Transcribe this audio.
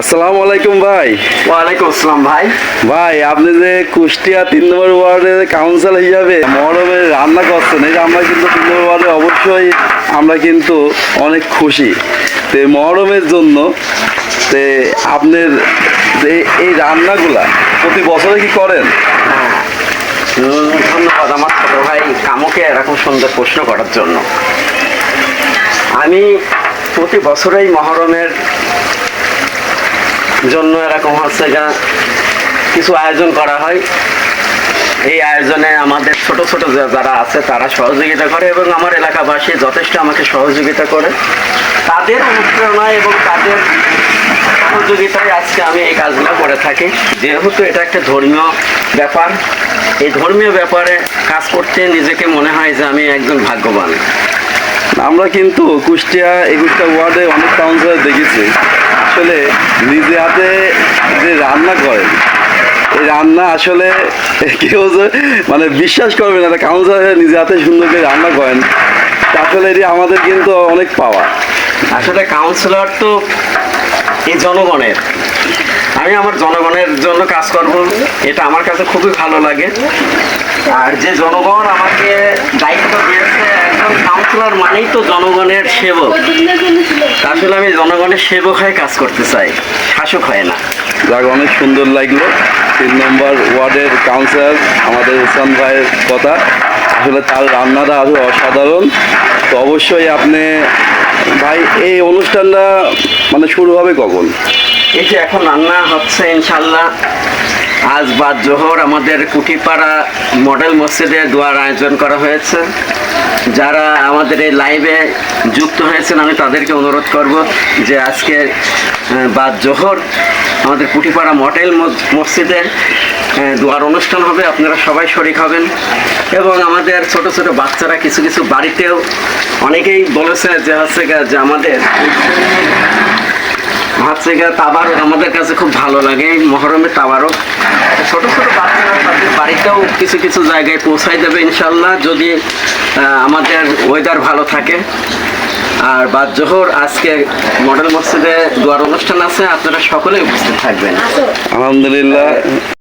আসসালামু আলাইকুম ভাই। ওয়ালাইকুম আসসালাম ভাই। ভাই আপনি যে কুষ্টিয়া তিন নম্বর ওয়ার্ডের কাউন্সিলর হিসাবে মহরমে রান্না করছেন এটা আমরা কিন্তু তিন নম্বর ওয়ার্ডে অবশ্যই আমরা কিন্তু অনেক খুশি। তো মহরমের জন্য তে আপনার যে এই রান্নাগুলা প্রতি বছরে কি করেন? ধন্যবাদ আমার ছোট ভাই কামুকে এরকম সুন্দর প্রশ্ন করার জন্য। আমি প্রতি বছরেই মহরমের জন্য এরকম হচ্ছে যা কিছু আয়োজন করা হয়। এই আয়োজনে আমাদের ছোট ছোট যারা আছে তারা সহযোগিতা করে এবং আমার এলাকাবাসী যথেষ্ট আমাকে সহযোগিতা করে। তাদের অনুপ্রেরণায় এবং তাদের সহযোগিতায় আজকে আমি এই কাজগুলো করে থাকি। যেহেতু এটা একটা ধর্মীয় ব্যাপার, এই ধর্মীয় ব্যাপারে কাজ করতে নিজেকে মনে হয় যে আমি একজন ভাগ্যবান। আমরা কিন্তু কুষ্টিয়া একুশটা ওয়ার্ডে অনেক কাউন্সিলর দেখেছি। আসলে নিজে হাতে যে রান্না করেন এই রান্না আসলে কেউ মানে বিশ্বাস করবে না কাউন্সিলর নিজে হাতে সুন্দর করে রান্না করেন আসলে এটি আমাদের কিন্তু অনেক পাওয়া। আসলে কাউন্সিলর তো এই জনগণের। আমি আমার জনগণের জন্য কাজ করব, এটা আমার কাছে খুবই ভালো লাগে। আর যে জনগণ আমাকে দায়িত্ব দিয়েছে কাউন্সিলর মানেই তো জনগণের সেবক। আসলে আমি জনগণের সেবক হয়ে কাজ করতে চাই শাসক হয় না। যাক অনেক সুন্দর লাগল। তিন নম্বর ওয়ার্ডের কাউন্সিলর আমাদের ইসলাম ভাইয়ের কথা। আসলে তার রান্নাটা আরও অসাধারণ। তো অবশ্যই আপনি ভাই এই অনুষ্ঠানটা মানে শুরু হবে কখন? এই যে এখন রান্না হচ্ছে ইনশাল্লাহ আজ বাদ জোহর আমাদের কুটিপাড়া মডেল মসজিদে দোয়ার আয়োজন করা হয়েছে। যারা আমাদের এই লাইভে যুক্ত হয়েছেন, আমি তাদেরকে অনুরোধ করব যে আজকে বাদ জোহর আমাদের কুটিপাড়া মডেল মসজিদে দোয়ার অনুষ্ঠান হবে। আপনারা সবাই শরিক হবেন। এবং আমাদের ছোট ছোট বাচ্চারা কিছু কিছু বাড়িতেও অনেকেই বলেছে যে হচ্ছে যে আমাদের হচ্ছে গিয়ে তাবারক আমাদের কাছে খুব ভালো লাগে এই মহরমের তাবারক। ছোট ছোট বাচ্চারা তাদের বাড়িতেও কিছু কিছু জায়গায় পৌঁছাই দেবে ইনশাল্লাহ যদি আমাদের ওয়েদার ভালো থাকে। আর বাদ জোহর আজকে মডেল মসজিদে দোয়ার অনুষ্ঠান আছে আপনারা সকলেই উপস্থিত থাকবেন। আলহামদুলিল্লাহ।